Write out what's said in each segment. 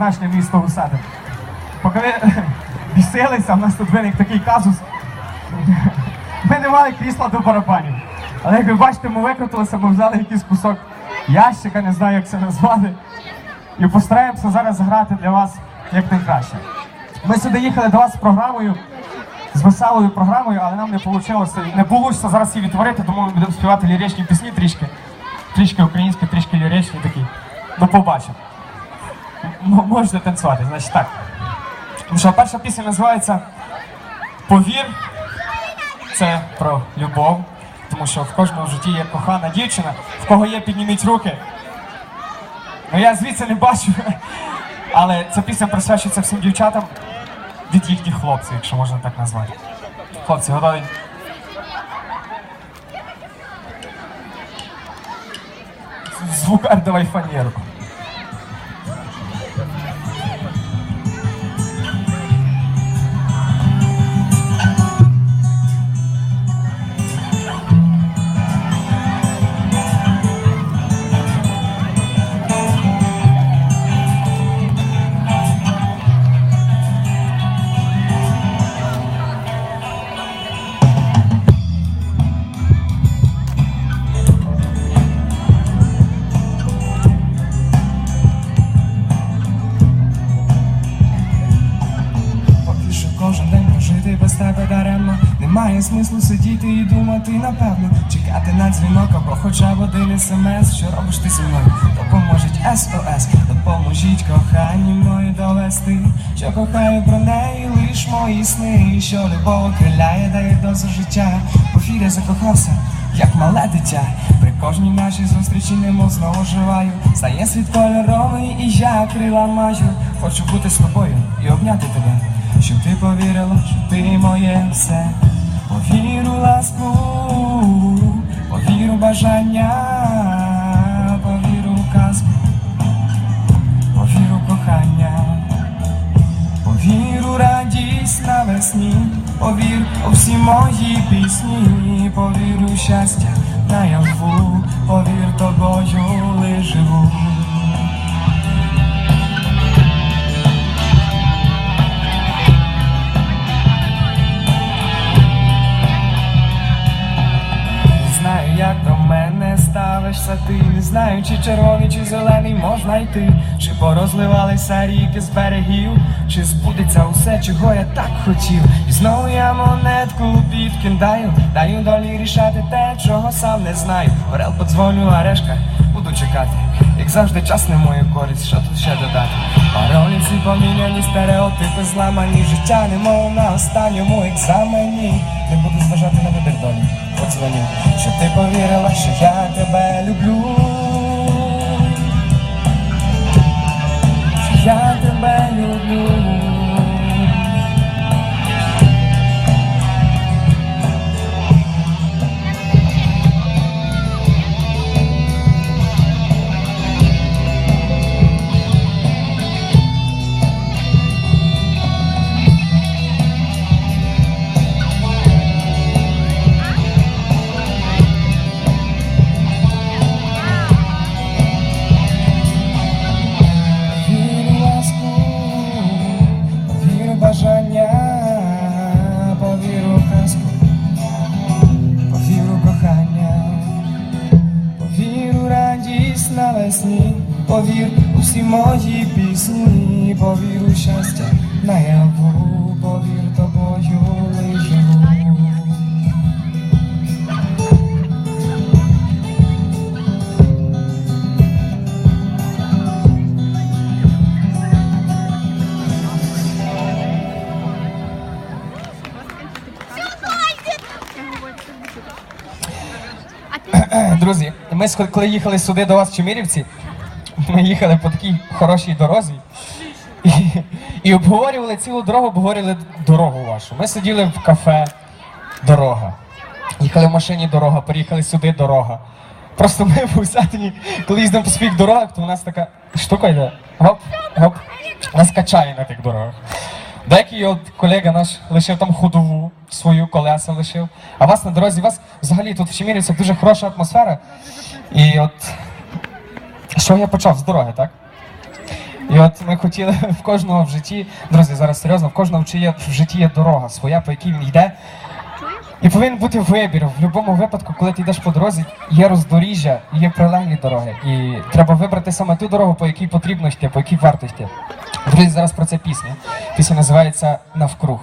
наше місто Гусади. Поки ви бісилися, в нас тут виник такий казус. Ми не мали крісла до барабанів. Але як ви бачите, ми викрутилися, ми взяли якийсь кусок ящика, не знаю, як це назвати. І постараємося зараз заграти для вас як найкраще. Ми сюди їхали до вас з програмою, з веселою програмою, але нам не вийшло, не вийде зараз її відтворити, тому ми будемо співати ліричні пісні трішки. Трішки українські, трішки ліричні такі. Ну, побачимо. Можете танцювати, значить так. Тому що перша пісня називається Повір. Це про любов. Тому що в кожному житті є кохана дівчина, в кого є, підніміть руки. Ну я звідси не бачу. Але ця пісня присвячується всім дівчатам від їхніх хлопців, якщо можна так назвати. Хлопці, готові? Звукар давай фанерку. Смислу сидіти і думати напевно Чекати на дзвінок або хоча б один смс Що робиш ти зі мною? Допоможіть СОС Допоможіть коханні мої довести Що кохаю про неї лиш мої сни Що любов окриляє, дає дозу життя. Повір, я закохався, як мале дитя. При кожній нашій зустрічі немов знову живаю. Стає світ кольоровий і я крила маю. Хочу бути з тобою і обняти тебе Щоб ти повірила, що ти моє все Повіру ласку, повіру бажання, повіру в казку, повіру кохання, повіру радість навесні, повір у всі мої пісні, повіру щастя наяву, повір тобою лиш ставишся ти, не знаю, чи червоний, чи зелений можна йти, чи порозливалися ріки з берегів, чи збудеться усе, чого я так хотів. І знову я монетку підкидаю, даю долі рішати те, чого сам не знаю. Орел подзвоню, а решка буду чекати. Завжди, час не мою користь, що тут ще додати. Паролі ці поміняні, стереотипи зламані, життя немов на останньому екзамені. Не буду зважати на вибір долі, подзвоню, щоб ти повірила, що я тебе люблю. Що я тебе люблю. Ми коли їхали сюди до вас в Чемірівці, ми їхали по такій хорошій дорозі і, і обговорювали цілу дорогу, обговорювали дорогу вашу. Ми сиділи в кафе дорога. Їхали в машині дорога, переїхали сюди дорога. Просто ми в Усатині, коли їздимо по своїх дорогах, то у нас така штука йде. Гоп, гоп, нас качає на тих дорогах. Деякий от колега наш лишив там ходову, свою колеса лишив. А вас на дорозі, вас взагалі тут в Чемірівцях дуже хороша атмосфера. І от що я почав з дороги, так? І от ми хотіли в кожного в житті, друзі, зараз серйозно, в кожного чиє- в житті є дорога своя, по якій він йде. І повинен бути вибір. В будь-якому випадку, коли ти йдеш по дорозі, є роздоріжжя, є прилеглі дороги. І треба вибрати саме ту дорогу, по якій потрібно йти, по якій варто йти. Друзі, зараз про це пісня. Пісня називається Навкруг.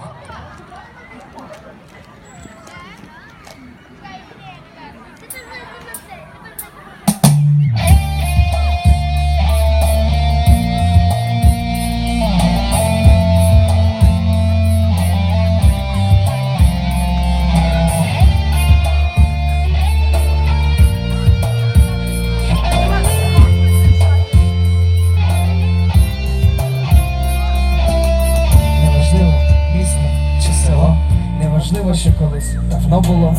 Неважливо, що колись давно було.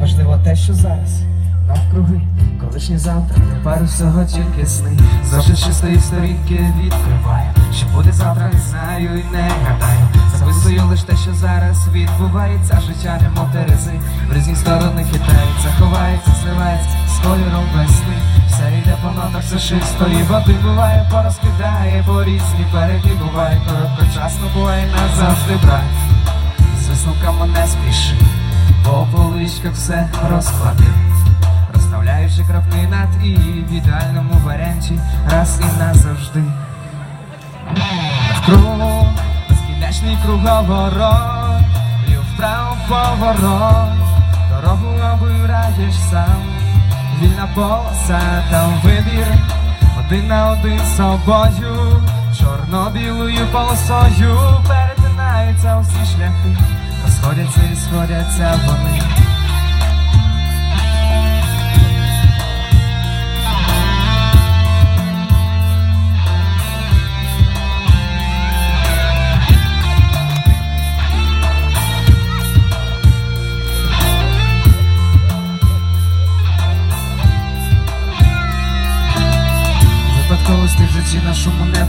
Важливо те, що зараз навкруги, колишнє завтра, тепер усього тільки сни. Завжди чистої сторінки відкриваю. Що буде завтра, не знаю і не гадаю. Записую лише те, що зараз відбувається. Життя немов терези, в різні сторони хитається, ховається, зливається з кольором весни. Все йде по нотах, все чистої води буває, порозкидає, по різні береги буває, короткочасно буває назавжди брак. Висновками не спіши, по поличках все розклади. Розставляючи крапки над і в ідеальному варіанті. Раз і назавжди. Навкруг безкінечний круговорот, і вправо поворот, дорогу обираєш сам, вільна полоса там вибір, один на один з собою, чорно-білою полосою перетинаються усі шляхи, розходяться і сходяться вони. Випадковостей в житті нашому не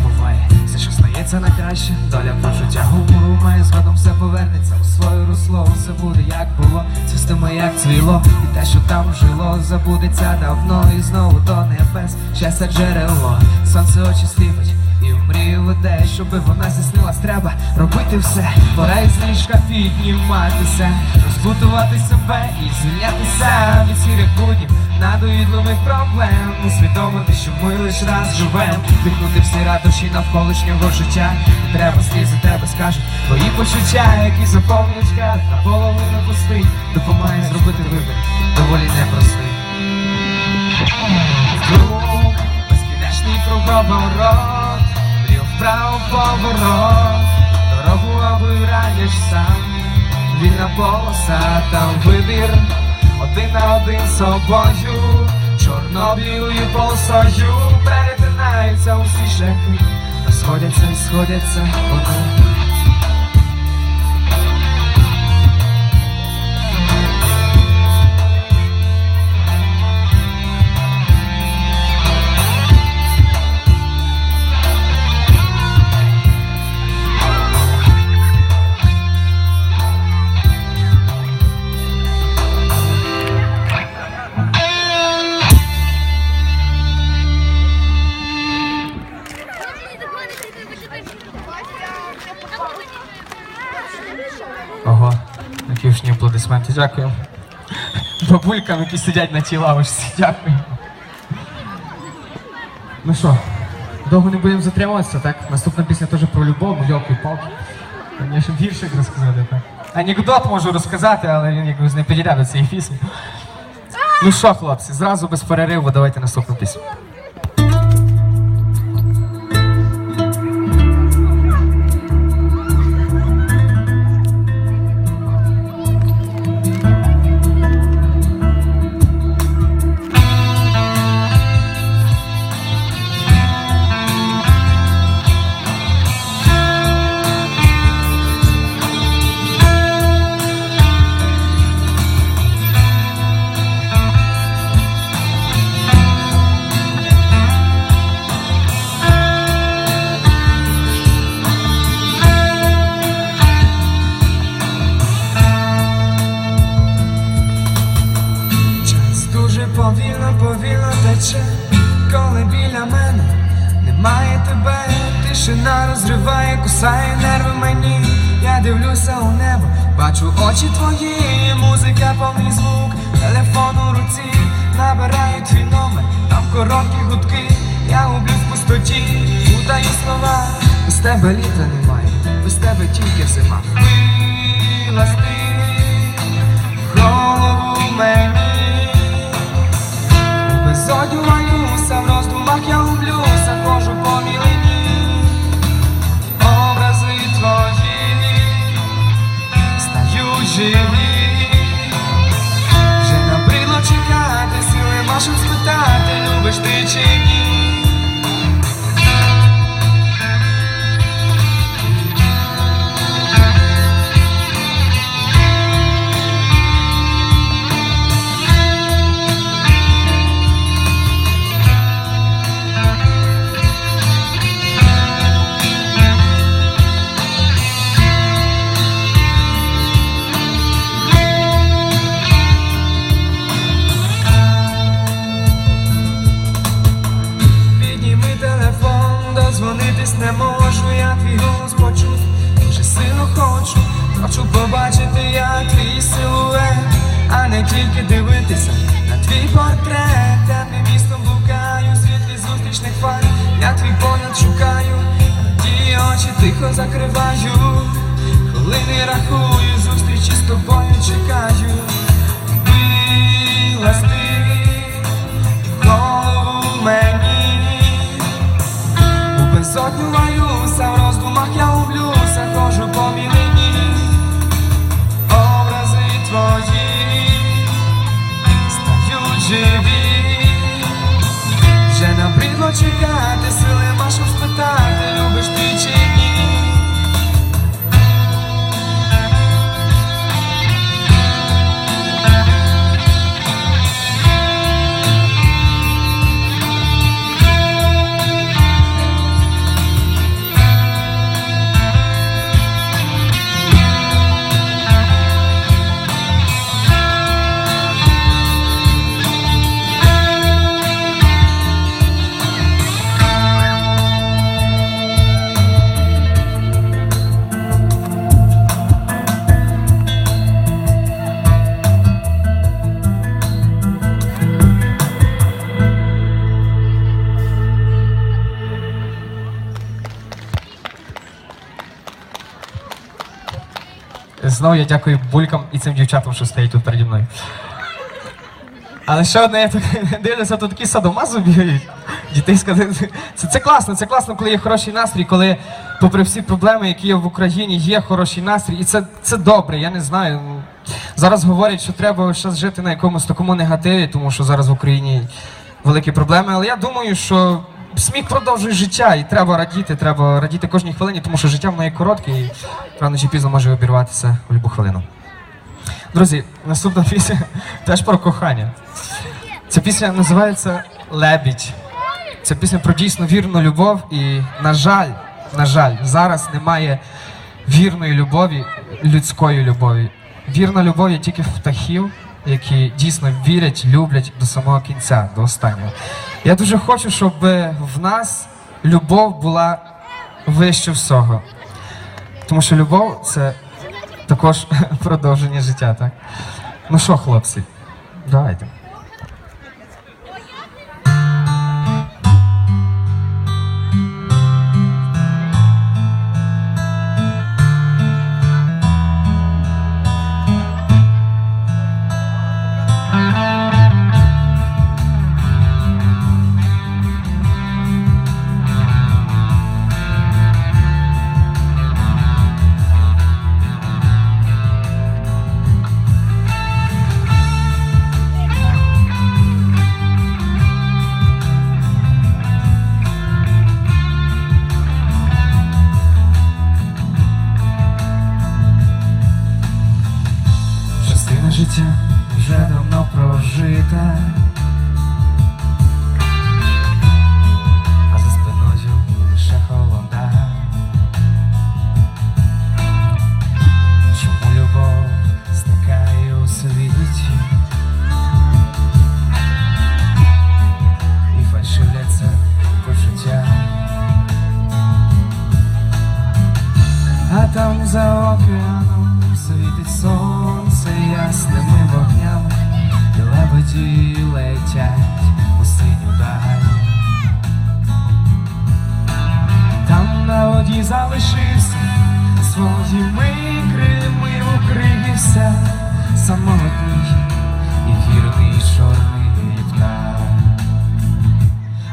Все, на краще, доля про життя гумору має згодом все повернеться. У своє русло, все буде як було, цвістиме як цвіло, і те, що там жило, забудеться давно. І знову до небес, щастя джерело, сонце очі сліпить. І в мрію щоби вона здійснилась, треба робити все, пора із ліжка підніматися, розбутувати себе і звільнятися від сірих буднів, надоїдливих проблем, усвідомити, що ми лиш раз живем, вдихнути всі радощі навколишнього життя. Не Треба слізи, тебе скажуть. Твої почуття, які заповнюють шкаф, наполовину пустий, допомагає зробити вибір, доволі непростий. Круг, безкінечний круговорот, вліво вправо поворот, дорогу обираєш сам, вільна полоса там вибір, один на один з собою, чорно-білою полосою перетинаються усі шляхи, розходяться і сходяться вони. Дякую. Бабулькам, які сидять на тій лавочці, дякую. Ну що, довго не будемо затримуватися, так? Наступна пісня теж про любов, йолки палки Мені ще віршик розказати, так? Анекдот можу розказати, але він якось не підійде до цієї пісні. Ну що, хлопці, зразу без перериву давайте наступну пісню. Зриває, кусає нерви мені. Я дивлюся у небо, бачу очі твої, музика, повний звук, телефон у руці, набираю твій номер, там короткі гудки, я гублюсь в пустоті, путаю слова, без тебе літа немає, без тебе тільки зима. Голову мені, безодню малюся, живі, вже набридло чекати, сили можу спитати, любиш ти чи набридло Знову я дякую булькам і цим дівчатам, що стоять тут переді мною. Але ще одне, я так дивлюся, тут такі садомазу бігають. Дітей сказати. Це, це класно, це класно, коли є хороший настрій, коли, попри всі проблеми, які є в Україні, є хороший настрій. І це, це добре, я не знаю. Зараз говорять, що треба зараз жити на якомусь такому негативі, тому що зараз в Україні великі проблеми. Але я думаю, що сміх продовжує життя, і треба радіти, треба радіти кожній хвилині, тому що життя воно є коротке і рано чи пізно може обірватися в будь-яку хвилину. Друзі, наступна пісня теж про кохання. Ця пісня називається Лебідь. Це пісня про дійсно вірну любов. І, на жаль, на жаль, зараз немає вірної любові, людської любові. Вірна любов є тільки в птахів, які дійсно вірять, люблять до самого кінця, до останнього. Я дуже хочу, щоб в нас любов була вище всього. Тому що любов це також продовження життя, так? Ну що, хлопці, давайте. Там за океаном світить сонце ясними вогнями, і лебеді летять у синю даль. Там на воді залишився своїми крилами укрився самотній і вірний чорний птах.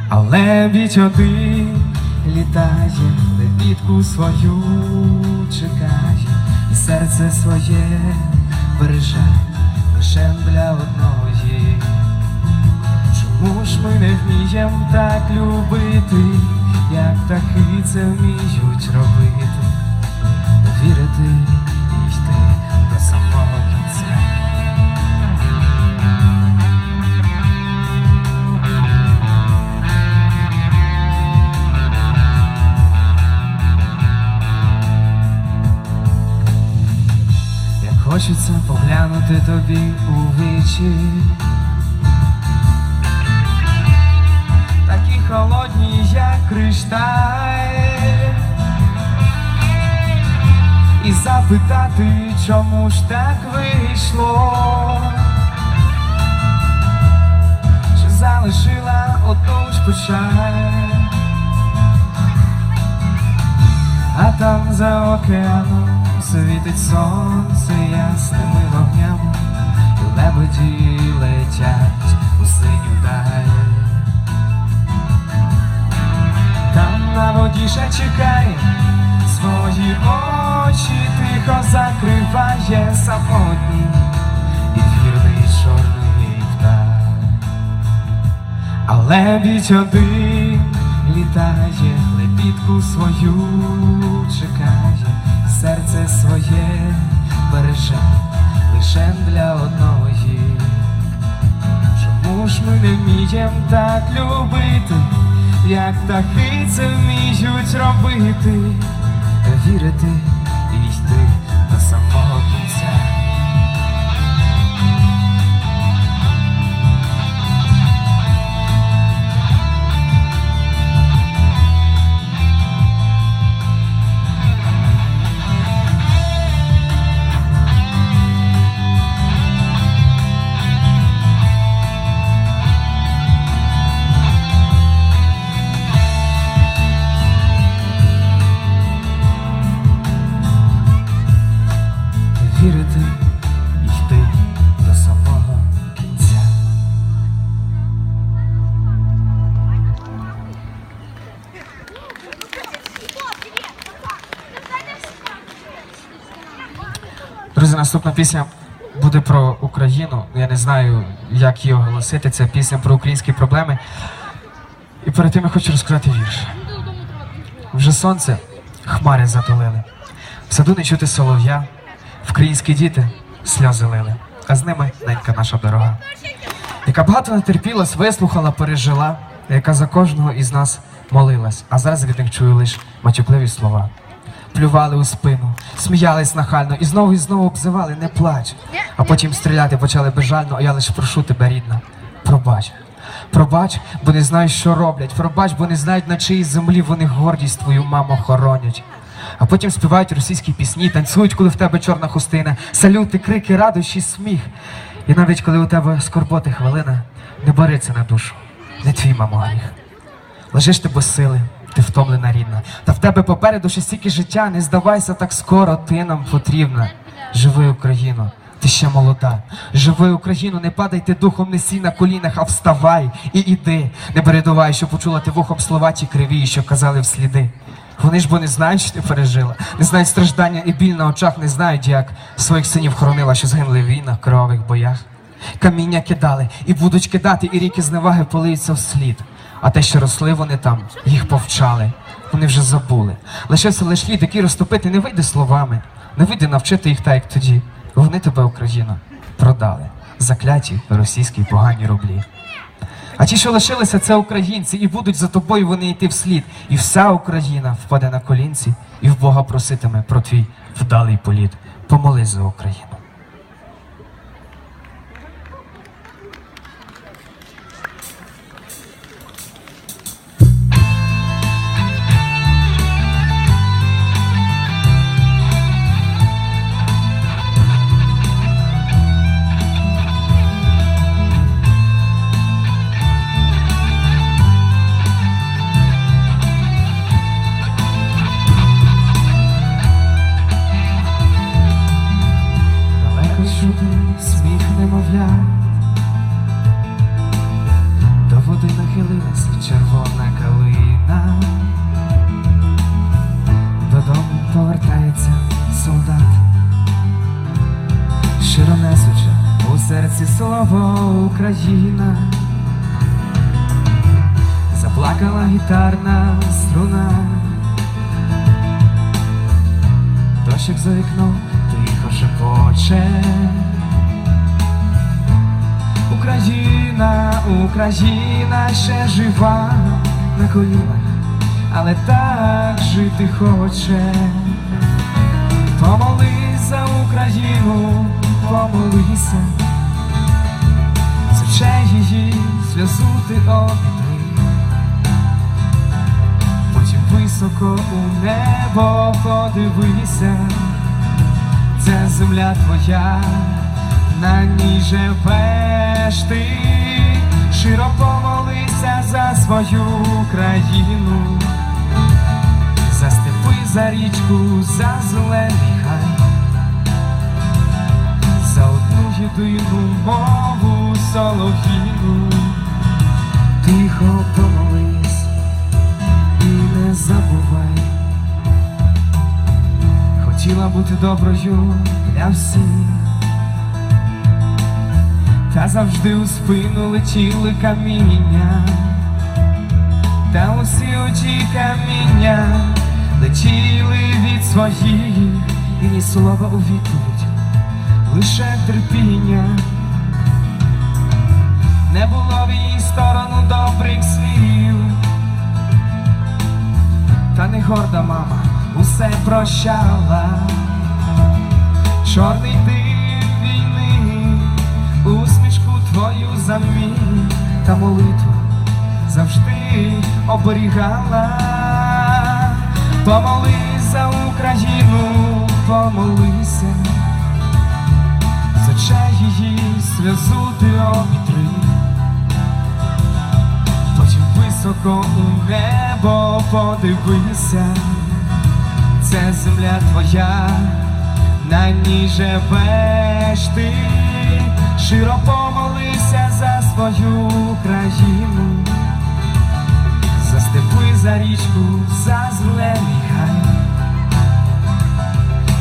А лебідь один літає, лебідку свою чекає, і серце своє береже лише для одної. Чому ж ми не вмієм так любити, як птахи це вміють робити, вірити у такі холодні, як кришталь, і запитати, чому ж так вийшло, що залишила одну ж печаль. А там за океаном світить сонце ясними вогнями, лебеді летять у синю даль. Там на воді ще чекає, свої очі тихо закриває самотній і вірний чорний птах. А лебідь один літає, лебідку свою чекає, серце своє береже лише для одної. Чому ж ми не вмієм так любити, як птахи це вміють робити, вірити наступна пісня буде про Україну. Я не знаю, як її оголосити. Це пісня про українські проблеми. І перед тим я хочу розказати вірш. Вже сонце хмари затулили. В саду не чути солов'я, українські діти сльози лили, а з ними ненька наша дорога. Яка багато натерпілась, вислухала, пережила, яка за кожного із нас молилась, а зараз від них чую лише матюкливі слова. Плювали у спину, сміялись нахально і знову і знову обзивали, не плач. А потім стріляти почали безжально, а я лише прошу тебе, рідна, пробач. Пробач, бо не знають, що роблять. Пробач, бо не знають, на чиїй землі вони гордість твою маму хоронять. А потім співають російські пісні, танцюють, коли в тебе чорна хустина, салюти, крики, радощі, сміх. І навіть коли у тебе скорботи хвилина, не це на душу, не твій мамо гріх. Лежиш ти без сили, ти втомлена рідна. Та в тебе попереду ще стільки життя, не здавайся так скоро, ти нам потрібна. Живи, Україно, ти ще молода. Живи, Україно, не падайте духом, не сій на колінах, а вставай і іди. Не передувай, що почула ти вухом слова ті криві, що казали всліди. Вони ж бо не знають, що ти пережила, не знають страждання і біль на очах, не знають, як своїх синів хоронила, що згинули в війнах, кровавих боях. Каміння кидали і будуть кидати, і ріки зневаги полиються вслід. А те, що росли вони там, їх повчали. Вони вже забули. Лишився лиш слід, який розтопити не вийде словами, не вийде навчити їх так, як тоді. Вони тебе, Україна, продали. Закляті російські погані рублі. А ті, що лишилися, це українці, і будуть за тобою вони йти вслід. І вся Україна впаде на колінці і в Бога проситиме про твій вдалий політ. Помолись за Україну. Шепоче. Україна, Україна ще жива на колінах, але так жити хоче. Помолись за Україну, помолися, Заче її сльозу ти обітри, потім високо у небо подивися, це земля твоя, на ній живеш ти, широ помолися за свою країну за степи, за річку, за зелений хай, за одну єдину мову солов'їну, тихо хотіла бути доброю для всіх. Та завжди у спину летіли каміння, та усі очі каміння летіли від своїх, і ні слова у відповідь, лише терпіння. Не було в її сторону добрих слів, та не горда мама усе прощала, чорний дим війни, усмішку твою замінь та молитва завжди оберігала. Помолись за Україну, помолися, заче її сльозу ти обітри, потім високо у небо подивися, це земля твоя, на ній живеш ти, широ помолися за свою країну за степи, за річку, за зелений хай,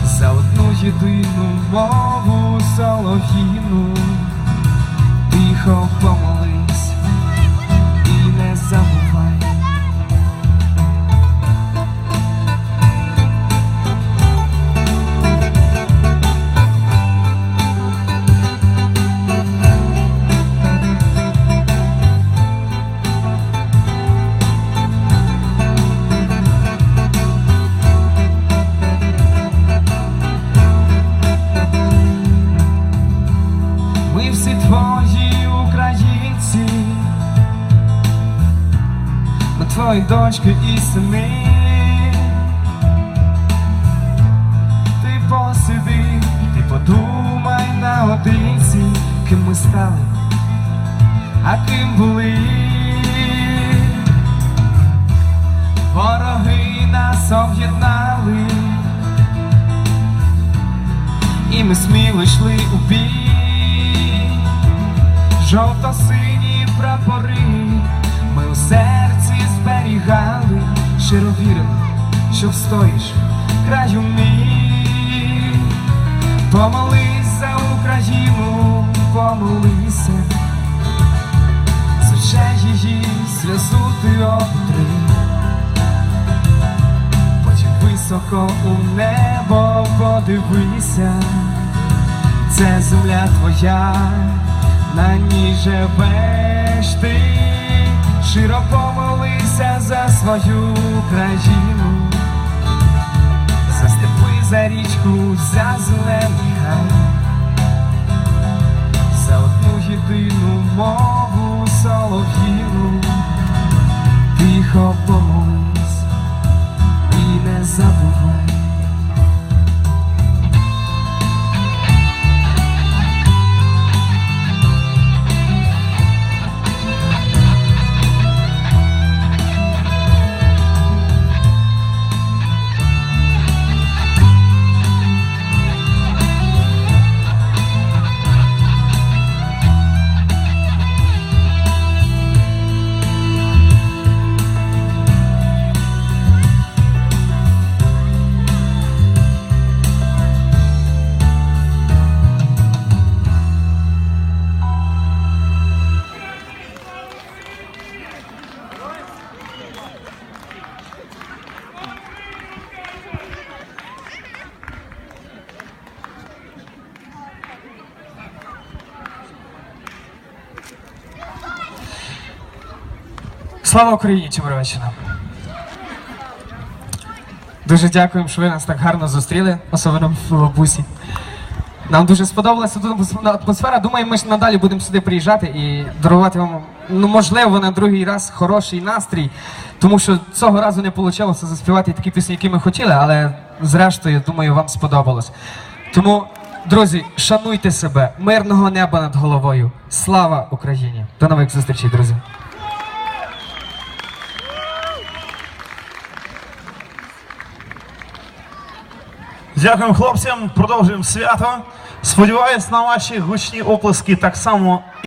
за одну єдину мову солов'їну, тихо помолись дочки і сини. Ти посиди, ти подумай наодинці, ким ми стали, а ким були. Вороги нас об'єднали, і ми сміло йшли у бій, жовто-сині прапори, ми у серці зберігали, щиро вірили, що встоїш краю мій. Помолись за Україну, помолися, заче її сльозу ти обтри потім високо у небо подивися, це земля твоя, на ній живеш ти, широ помолися за свою країну, за степи, за річку, за зелений хай, за одну єдину мову солов'їну, тихо помолись Слава Україні, Чемеровеччина! Дуже дякуємо, що ви нас так гарно зустріли, особливо в бусі. Нам дуже сподобалася тут атмосфера. Думаю, ми ж надалі будемо сюди приїжджати і дарувати вам, ну можливо, на другий раз хороший настрій, тому що цього разу не вийшло заспівати такі пісні, які ми хотіли, але зрештою, думаю, вам сподобалось. Тому, друзі, шануйте себе, мирного неба над головою. Слава Україні! До нових зустрічей, друзі! Дякуємо хлопцям, продовжуємо свято. Сподіваюсь на ваші гучні оплески так само